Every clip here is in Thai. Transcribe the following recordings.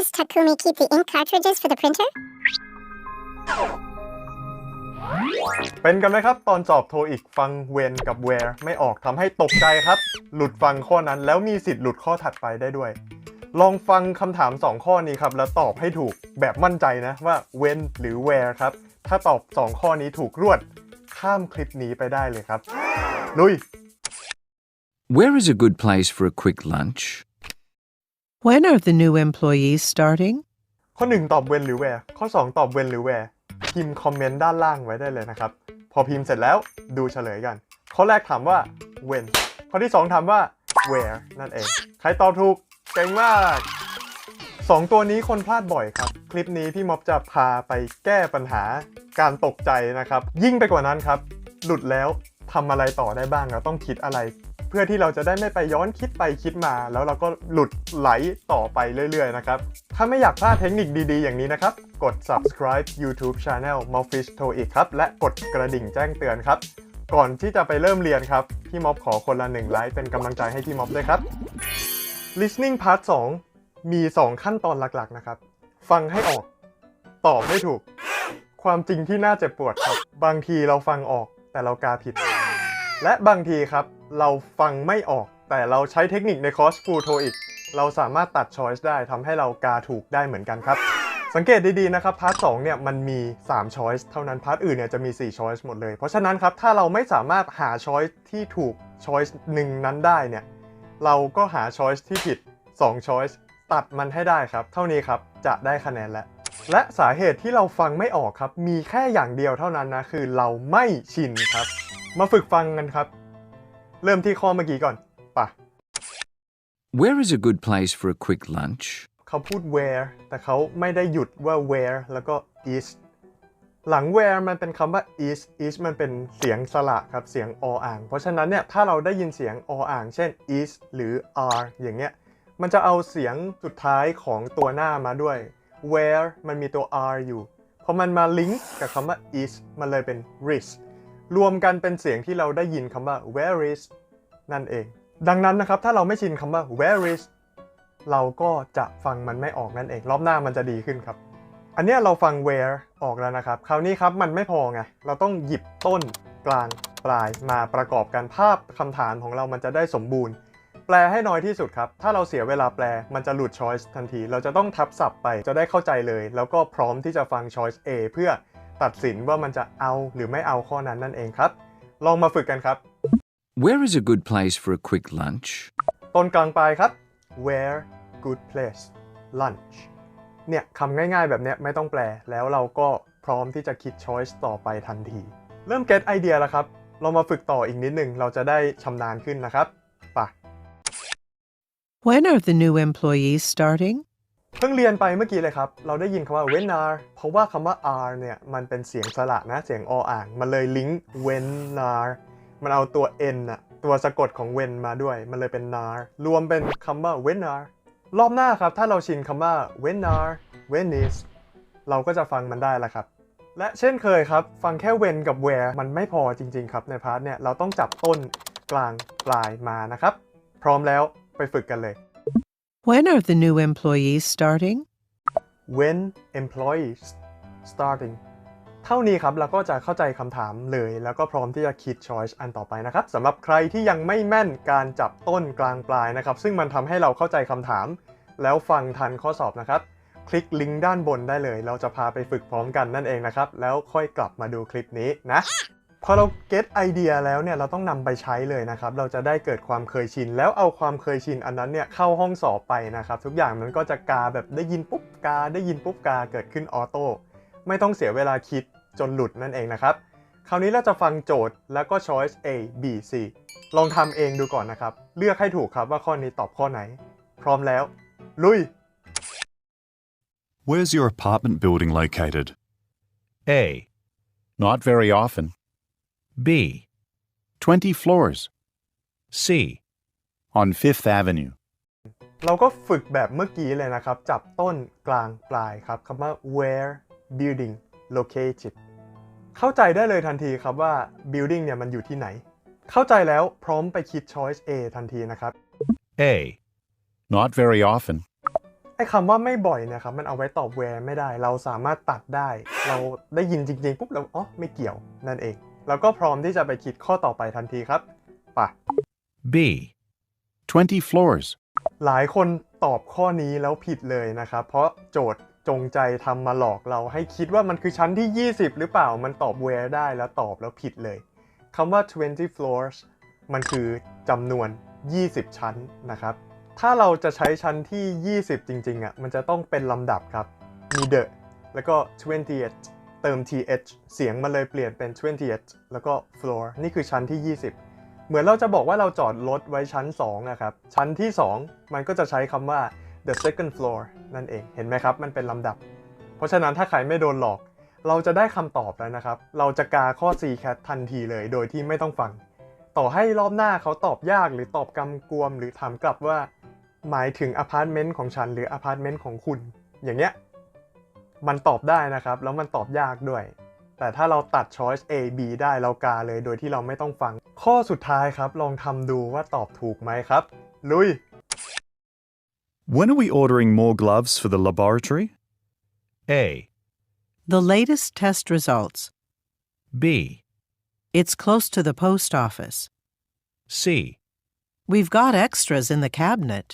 does Takumi keep the ink cartridges for the printer? เป็นกันไหมครับ ตอนสอบโทอีกฟังเวนกับ where ไม่ออกทำให้ตกใจครับ หลุดฟังข้อนั้นแล้วมีสิทธิ์หลุดข้อถัดไปได้ด้วย ลองฟังคำถาม 2 ข้อนี้ครับ แล้วตอบให้ถูกแบบมั่นใจนะว่า when หรือ where ครับ ถ้าตอบ 2 ข้อนี้ถูกรวด ข้ามคลิปนี้ไปได้เลยครับ ลุย Where is a good place for a quick lunch? When are the new employees starting? ข้อ 1 ตอบ when หรือ where ข้อ 2 ตอบ when หรือ where พิมพ์คอมเมนต์ด้านล่างไว้ได้เลยนะครับ พอพิมพ์เสร็จแล้วดูเฉลยกัน ข้อแรกถามว่า when ข้อที่ 2 ถามว่า where นั่นเอง ใครตอบถูกเก่งมากสองตัวนี้คนพลาดบ่อยครับ คลิปนี้พี่ม็อบจะพาไปแก้ปัญหาการตกใจนะครับ ยิ่งไปกว่านั้นครับ หลุดแล้วทำอะไรต่อได้บ้างเราต้องคิดอะไร เพื่อที่เราจะได้ไม่ไปย้อนคิดไปคิดมา แล้วเราก็หลุดไหลต่อไปเรื่อยๆนะครับ ถ้าไม่อยากพลาดเทคนิคดีๆ อย่างนี้นะครับ กด subscribe YouTube Channel m o f f i s h t o อีกครับ และกดกระดิ่งแจ้งเตือนครับ ก่อนที่จะไปเริ่มเรียนครับ พี่ม็อบขอคนละหนึ่งไลค์เป็นกำลังใจให้พี่ม็อบด้วยครับ listening part 2 มี 2 ขั้นตอนหลักๆนะครับ ฟังให้ออก ตอบไม่ถูก ความจริงที่น่าเจ็บปวดครับ บางทีเราฟังออกแต่เรากาผิด และบางทีครับ เราฟังไม่ออก แต่เราใช้เทคนิคในคอร์ส Full TOEIC เราสามารถตัด choice ได้ทำให้เรากาถูกได้เหมือนกันครับ สังเกตดีๆนะครับพาร์ท2เนี่ยมันมี3 choice เท่านั้นพาร์ทอื่นเนี่ยจะมี4 choice หมดเลย เพราะฉะนั้นครับถ้าเราไม่สามารถหา choice ที่ถูก choice หนึ่งนั้นได้เนี่ยเราก็หา choice ที่ผิด2 choice ตัดมันให้ได้ครับ เท่านี้ครับจะได้คะแนนแล้วและสาเหตุที่เราฟังไม่ออกครับ มีแค่อย่างเดียวเท่านั้นนะ คือเราไม่ชินครับ มาฝึกฟังกันครับ เริ่มที่ข้อเมื่อกี้ก่อนป่ะ Where is a good place for a quick lunch? เขาพูด where แต่เขาไม่ได้หยุดว่า where แล้วก็ is หลัง where มันเป็นคำว่า is is มันเป็นเสียงสระครับ เสียงออ่าง เพราะฉะนั้นเนี่ย ถ้าเราได้ยินเสียงออ่าง เช่น is หรือ are อย่างเงี้ย มันจะเอาเสียงสุดท้ายของตัวหน้ามาด้วย where มันมีตัว are อยู่พอมันมาลิงก์กับคำว่า is มันเลยเป็น is รวมกันเป็นเสียงที่เราได้ยินคำว่า where is นั่นเอง ดังนั้นนะครับ ถ้าเราไม่ชินคำว่า where is เราก็จะฟังมันไม่ออกนั่นเอง รอบหน้ามันจะดีขึ้นครับ อันนี้เราฟัง where ออกแล้วนะครับ คราวนี้ครับมันไม่พอไง เราต้องหยิบต้นกลางปลายมาประกอบกันภาพคำถามของเรามันจะได้สมบูรณ์ แปลให้น้อยที่สุดครับ ถ้าเราเสียเวลาแปลมันจะหลุด choice ทันที เราจะต้องทับศัพท์ไปจะได้เข้าใจเลย แล้วก็พร้อมที่จะฟัง choice A เพื่อ ตัดสินว่ามันจะเอาหรือไม่เอาข้อนั้นนั่นเองครับ ลองมาฝึกกันครับ Where is a good place for a quick lunch? ต้นกลางปลายครับ where good place lunch เนี่ยคำง่ายๆแบบเนี้ยไม่ต้องแปล แล้วเราก็พร้อมที่จะคิด choice ต่อไปทันที เริ่ม get ไอเดียแล้วครับ เรามาฝึกต่ออีกนิดหนึ่งเราจะได้ชำนาญขึ้นนะครับไปะ When are the new employees starting? เพิ่งเรียนไปเมื่อกี้เลยครับ เราได้ยินคำว่า when are เพราะว่าคำว่า are เนี่ย มันเป็นเสียงสระนะ เสียงออ่าง มันเลยลิงก์ when are มันเอาตัว n อะตัวสะกดของ when มาด้วย มันเลยเป็น nar รวมเป็นคำว่า when are รอบหน้าครับ ถ้าเราชินคำว่า when are when is เราก็จะฟังมันได้แล้วครับ และเช่นเคยครับ ฟังแค่ when กับ where มันไม่พอจริง ๆ ครับในพาร์ทเนี่ย เราต้องจับต้นกลางปลายมานะครับ พร้อมแล้วไปฝึกกันเลย When are the new employees starting? when employees starting เท่านี้ครับเราก็จะเข้าใจคำถามเลย แล้วก็พร้อมที่จะคิด choice อันต่อไปนะครับสำหรับใครที่ยังไม่แม่นการจับต้นกลางปลายนะครับ ซึ่งมันทำให้เราเข้าใจคำถาม แล้วฟังทันข้อสอบนะครับ คลิกลิงก์ด้านบนได้เลย เราจะพาไปฝึกพร้อมกันนั่นเองนะครับ แล้วค่อยกลับมาดูคลิปนี้นะ พอเราเก็ตไอเดียแล้วเนี่ยเราต้องนำไปใช้เลยนะครับ เราจะได้เกิดความเคยชิน แล้วเอาความเคยชินอันนั้นเนี่ยเข้าห้องสอบไปนะครับ ทุกอย่างมันก็จะกาแบบได้ยินปุ๊บกา ได้ยินปุ๊บกาเกิดขึ้นออโต้ไม่ต้องเสียเวลาคิดจนหลุดนั่นเองนะครับ คราวนี้เราจะฟังโจทย์แล้วก็ choice A B C ลองทำเองดูก่อนนะครับ เลือกให้ถูกครับว่าข้อนี้ตอบข้อไหน พร้อมแล้ว ลุย Where's your apartment building located? A. Not very often. B. 20 floors. C. On Fifth Avenue. เราก็ฝึกแบบเมื่อกี้เลยนะครับ จับต้นกลางปลายครับคำว่า where building located เข้าใจได้เลยทันทีครับว่า building เนี่ยมันอยู่ที่ไหน เข้าใจแล้วพร้อมไปคิด choice A ทันทีนะครับ A. Not very often. อ้คำว่าไม่บ่อยเนะครับ มันเอาไว้ตอบ where ไม่ได้ เราสามารถตัดได้ เราได้ยินจริงๆ ปุ๊บเราอ๋อไม่เกี่ยวนั่นเอง แล้วก็พร้อมที่จะไปคิดข้อต่อไปทันทีครับไป่ะ B. 20 floors. หลายคนตอบข้อนี้แล้วผิดเลยนะครับ เพราะโจทย์จงใจทำมาหลอกเราให้คิดว่ามันคือชั้นที่ 20 หรือเปล่ามันตอบ where ได้แล้วตอบแล้วผิดเลยคำว่า 20 floors มันคือจำนวน 20 ชั้นนะครับ ถ้าเราจะใช้ชั้นที่ 20 จริงๆอะมันจะต้องเป็นลำดับครับ มี the แล้วก็ 20th เติม th เสียงมันเลยเปลี่ยนเป็น 20th แล้วก็ floor นี่คือชั้นที่ 20 เหมือนเราจะบอกว่าเราจอดรถไว้ชั้น2นะครับ ชั้นที่ 2 มันก็จะใช้คำว่า the second floor นั่นเอง เห็นไหมครับ มันเป็นลำดับ เพราะฉะนั้นถ้าใครไม่โดนหลอก เราจะได้คำตอบแล้วนะครับ เราจะกาข้อ C cat ทันทีเลย โดยที่ไม่ต้องฟัง ต่อให้รอบหน้าเขาตอบยากหรือตอบกำกวม หรือถามกลับว่า หมายถึงอพาร์ตเมนต์ของฉันหรืออพาร์ตเมนต์ของคุณ อย่างเงี้ย มันตอบได้นะครับ แล้วมันตอบยากด้วย แต่ถ้าเราตัด choice A B ได้เรากาเลยโดยที่เราไม่ต้องฟัง ข้อสุดท้ายครับ ลองทำดูว่าตอบถูกไหมครับ ลุย When are we ordering more gloves for the laboratory? A. The latest test results. B. It's close to the post office. C. We've got extras in the cabinet.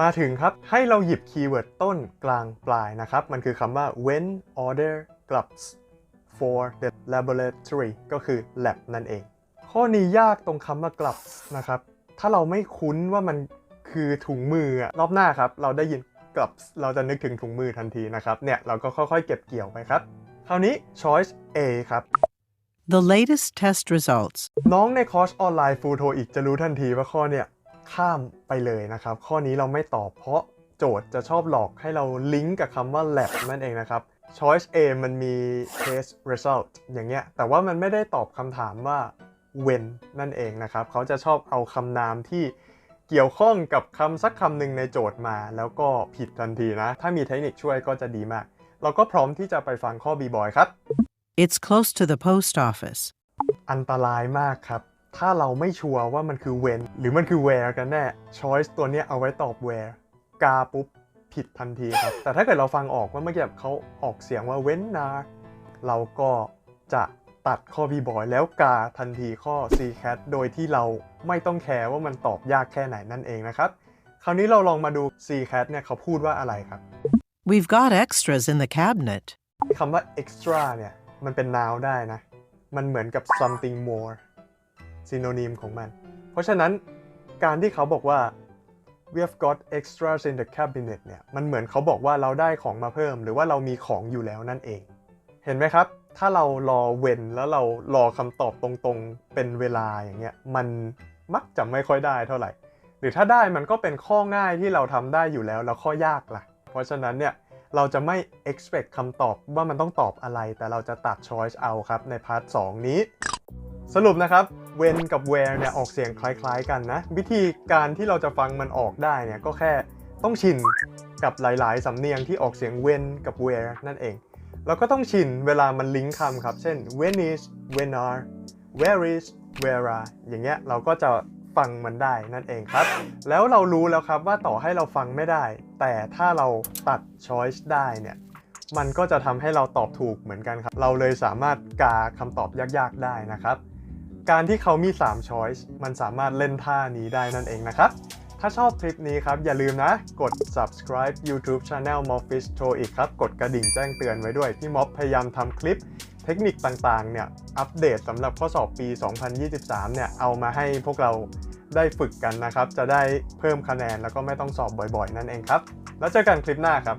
มาถึงครับให้เราหยิบคีย์เวิร์ดต้นกลางปลายนะครับ มันคือคำว่า when order gloves for the laboratory ก็คือ lab นั่นเอง ข้อนี้ยากตรงคำว่า gloves นะครับ ถ้าเราไม่คุ้นว่ามันคือถุงมืออะรอบหน้าครับ เราได้ยิน gloves เราจะนึกถึงถุงมือทันทีนะครับ เนี่ย เราก็ค่อยๆ เก็บเกี่ยวไปครับ คราวนี้ choice A ครับ The latest test results. น้องในคอร์สออนไลน์ฟูโทอีกจะรู้ทันทีว่าข้อเนี่ย ข้ามไปเลยนะครับ ข้อนี้เราไม่ตอบเพราะโจทย์จะชอบหลอกให้เราลิงก์กับคำว่า lab นั่นเองนะครับ choice A มันมี test result อย่างเงี้ย แต่ว่ามันไม่ได้ตอบคำถามว่า when นั่นเองนะครับ เขาจะชอบเอาคำนามที่เกี่ยวข้องกับคำสักคำหนึ่งในโจทย์มา แล้วก็ผิดทันทีนะ ถ้ามีเทคนิคช่วยก็จะดีมาก เราก็พร้อมที่จะไปฟังข้อ B boy ครับ It's close to the post office. อันตรายมากครับ ถ้าเราไม่ชัวร์ว่ามันคือ when หรือมันคือ where กันแน่ choice ตัวเนี้ยเอาไว้ตอบ where กาปุ๊บผิดทันทีครับ แต่ถ้าเกิดเราฟังออกว่าเมื่อกี้แบบเขาออกเสียงว่า when นะเราก็จะตัดข้อ B boy แล้วกาทันทีข้อ C cat โดยที่เราไม่ต้องแคร์ว่ามันตอบยากแค่ไหนนั่นเองนะครับ คราวนี้เราลองมาดู C cat เนี่ยเขาพูดว่าอะไรครับ We've got extras in the cabinet. คำว่า extra เนี่ยมันเป็น noun ได้นะ มันเหมือนกับ something more synonym ของมัน เพราะฉะนั้นการที่เขาบอกว่า we have got extras in the cabinet เนี่ย มันเหมือนเขาบอกว่าเราได้ของมาเพิ่ม หรือว่าเรามีของอยู่แล้วนั่นเอง เห็นไหมครับ ถ้าเรารอเว้นแล้วเรารอคำตอบตรงๆ เป็นเวลาอย่างเงี้ย มันมักจะไม่ค่อยได้เท่าไหร่ หรือถ้าได้มันก็เป็นข้อง่ายที่เราทำได้อยู่แล้ว แล้วข้อยากล่ะ เพราะฉะนั้นเนี่ย เราจะไม่ expect คำตอบว่ามันต้องตอบอะไร แต่เราจะตัด choice เอาครับในพาร์ท 2 นี้ สรุปนะครับ when กับ where เนี่ยออกเสียงคล้ายๆกันนะ วิธีการที่เราจะฟังมันออกได้เนี่ยก็แค่ต้องชินกับหลายๆ สำเนียงที่ออกเสียง when กับ where นั่นเอง แล้วก็ต้องชินเวลามันลิงก์คำครับ เช่น when is when are where is where are อย่างเงี้ยเราก็จะฟังมันได้นั่นเองครับ แล้วเรารู้แล้วครับว่าต่อให้เราฟังไม่ได้ แต่ถ้าเราตัด choice ได้เนี่ยมันก็จะทำให้เราตอบถูกเหมือนกันครับ เราเลยสามารถกาคำตอบยากๆได้นะครับ การที่เขามี3 choice มันสามารถเล่นท่านี้ได้นั่นเองนะครับ ถ้าชอบคลิปนี้ครับ อย่าลืมนะ กด subscribe YouTube Channel m o f f i s t o อีกครับ กดกระดิ่งแจ้งเตือนไว้ด้วย พี่ม็อบพยายามทำคลิปเทคนิคต่างๆ เนี่ย อัปเดตสำหรับข้อสอบปี 2023 เนี่ย เอามาให้พวกเราได้ฝึกกันนะครับ จะได้เพิ่มคะแนนแล้วก็ไม่ต้องสอบบ่อยๆ นั่นเองครับ แล้วเจอกันคลิปหน้าครับ